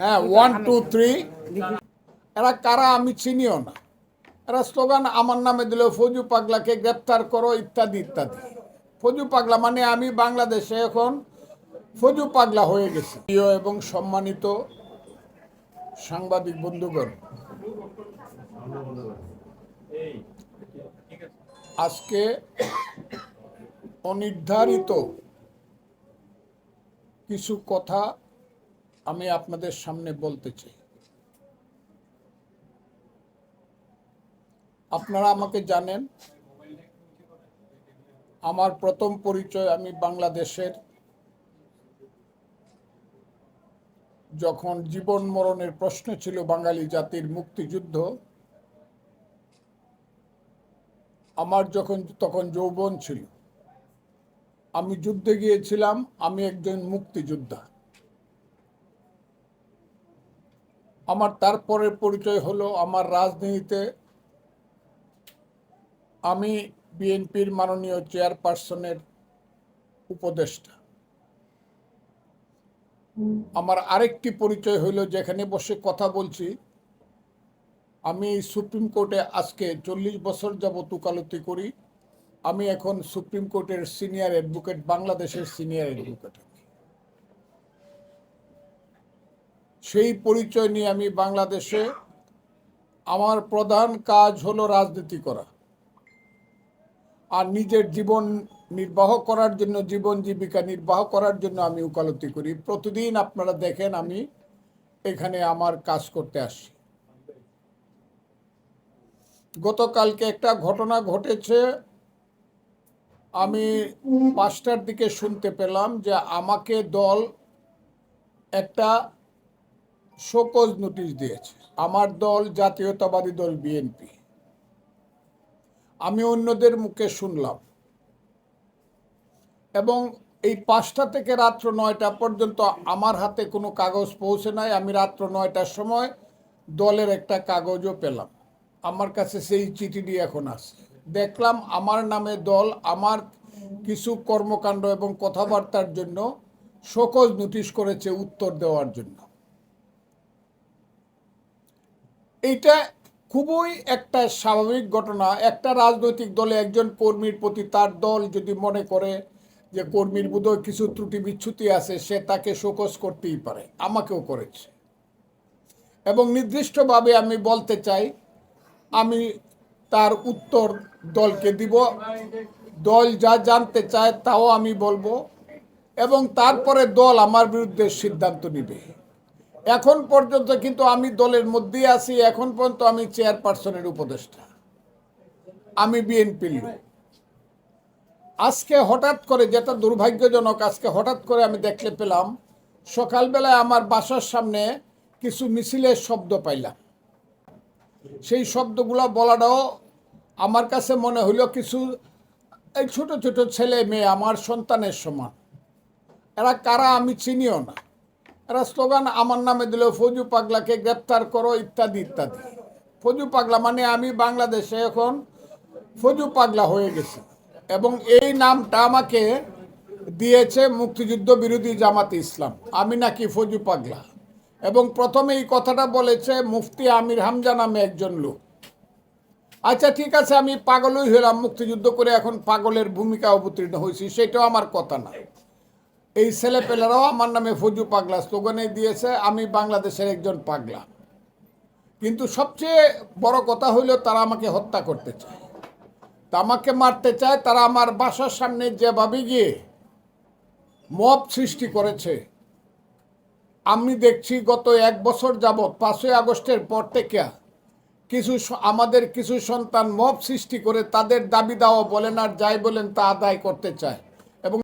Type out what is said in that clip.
হ্যাঁ one two three এরা কারা আমি চিনিও না। এরা স্লোগান আমার নামে দিল ফজু পাগলাকে গ্রেপ্তার করো ইত্যাদি ইত্যাদি। ফজু পাগলা মানে আমি বাংলাদেশে এখন ফজু পাগলা হয়ে গেছি। প্রিয় এবং সম্মানিত সাংবাদিক বন্ধুগণ আজকে অনির্ধারিত কিছু কথা আমি আপনাদের সামনে বলতে চাই। আপনারা আমাকে জানেন, আমার প্রথম পরিচয় আমি বাংলাদেশের যখন জীবন মরণের প্রশ্ন ছিল বাঙালি জাতির মুক্তিযুদ্ধ, আমার যখন, তখন যৌবন ছিল। আমি যুদ্ধে গিয়েছিলাম, আমি একজন মুক্তিযোদ্ধা। আমার তারপরের পরিচয় হলো আমার রাজনীতিতে আমি বিএনপির মাননীয় চেয়ারপারসনের উপদেষ্টা। আমার আরেকটি পরিচয় হইল যেখানে বসে কথা বলছি, আমি সুপ্রিম কোর্টে আজকে চল্লিশ বছর যাবত উকালতি করি। আমি এখন সুপ্রিম কোর্টের সিনিয়র অ্যাডভোকেট, বাংলাদেশের সিনিয়র অ্যাডভোকেট। সেই পরিচয় নিয়ে আমি বাংলাদেশে আমার প্রধান কাজ হলো রাজনীতি করা আর নিজের জীবন নির্বাহ করার জন্য, জীবন জীবিকা নির্বাহ করার জন্য আমি উকালতি করি। প্রতিদিন আপনারা দেখেন আমি এখানে আমার কাজ করতে আসি। গতকালকে একটা ঘটনা ঘটেছে, আমি পাঁচটার দিকে শুনতে পেলাম যে আমাকে দল একটা শোকজ নোটিশ দিয়েছে। আমার দল, জাতীয়তাবাদী দল, বিএনপি। আমি অন্যদের মুখে শুনলাম। এবং এই পাঁচটা থেকে রাত্র নয়টা পর্যন্ত আমার হাতে কোনো কাগজ পৌঁছে নাই। আমি রাত্র নয়টার সময় দলের একটা কাগজও পেলাম। আমার কাছে সেই চিঠিটি এখন আছে। দেখলাম আমার নামে দল, আমার কিছু কর্মকাণ্ড এবং কথাবার্তার জন্য শোকজ নোটিশ করেছে উত্তর দেওয়ার জন্য। এইটা খুবই একটা স্বাভাবিক ঘটনা। একটা রাজনৈতিক দলে একজন কর্মীর প্রতি তার দল যদি মনে করে যে কর্মীর বোধহয় কিছু ত্রুটি বিচ্ছুতি আছে, সে তাকে শোকজ করতেই পারে, আমাকেও করেছে। এবং নির্দিষ্টভাবে আমি বলতে চাই, আমি তার উত্তর দলকে দিব। দল যা জানতে চায় তাও আমি বলব এবং তারপরে দল আমার বিরুদ্ধে সিদ্ধান্ত নিবে। এখন পর্যন্ত কিন্তু আমি দলের মধ্যেই আছি, এখন পর্যন্ত আমি চেয়ারপারসনের উপদেষ্টা। আমি বিএনপির লোক। আজকে হঠাৎ করে যেটা দুর্ভাগ্যজনক, আজকে হঠাৎ করে আমি দেখলে পেলাম, সকালবেলায় আমার বাসার সামনে কিছু মিছিলের শব্দ পাইলাম। সেই শব্দগুলো বলাটাও আমার কাছে মনে হইল কিছু, এই ছোট ছোট ছেলে মেয়ে, আমার সন্তানের সমান। এরা কারা আমি চিনিও না। এরা স্লোগান, আমার নামে দিল ফজু পাগলাকে গ্রেপ্তার করো, ইত্যাদি ইত্যাদি। ফজু পাগলা মানে আমি বাংলাদেশে এখন ফজু পাগলা হয়ে গেছি। এবং এই নামটা আমাকে দিয়েছে মুক্তিযুদ্ধ বিরোধী জামাতে ইসলাম। আমি নাকি ফজু পাগলা। এবং প্রথমে এই কথাটা বলেছে মুফতি আমির হামজা নামে একজন লোক। আচ্ছা ঠিক আছে, আমি পাগলই হলাম, মুক্তিযুদ্ধ করে এখন পাগলের ভূমিকা অবতীর্ণ হয়েছি, সেটাও আমার কথা না। এই ছেলেপেলেরাও আমার নামে ফজু পাগলা স্লোগানে দিয়েছে, আমি বাংলাদেশের একজন পাগলা। কিন্তু সবচেয়ে বড় কথা হইল তারা আমাকে হত্যা করতে চায়। তা আমাকে মারতে চায়, তারা আমার বাসার সামনে যেভাবে গিয়ে মব সৃষ্টি করেছে, আমি দেখছি গত এক বছর যাবৎ, পাঁচই আগস্টের পর থেকে কিছু আমাদের কিছু সন্তান মব সৃষ্টি করে তাদের দাবি দাওয়া বলেন আর যাই বলেন তা আদায় করতে চায়।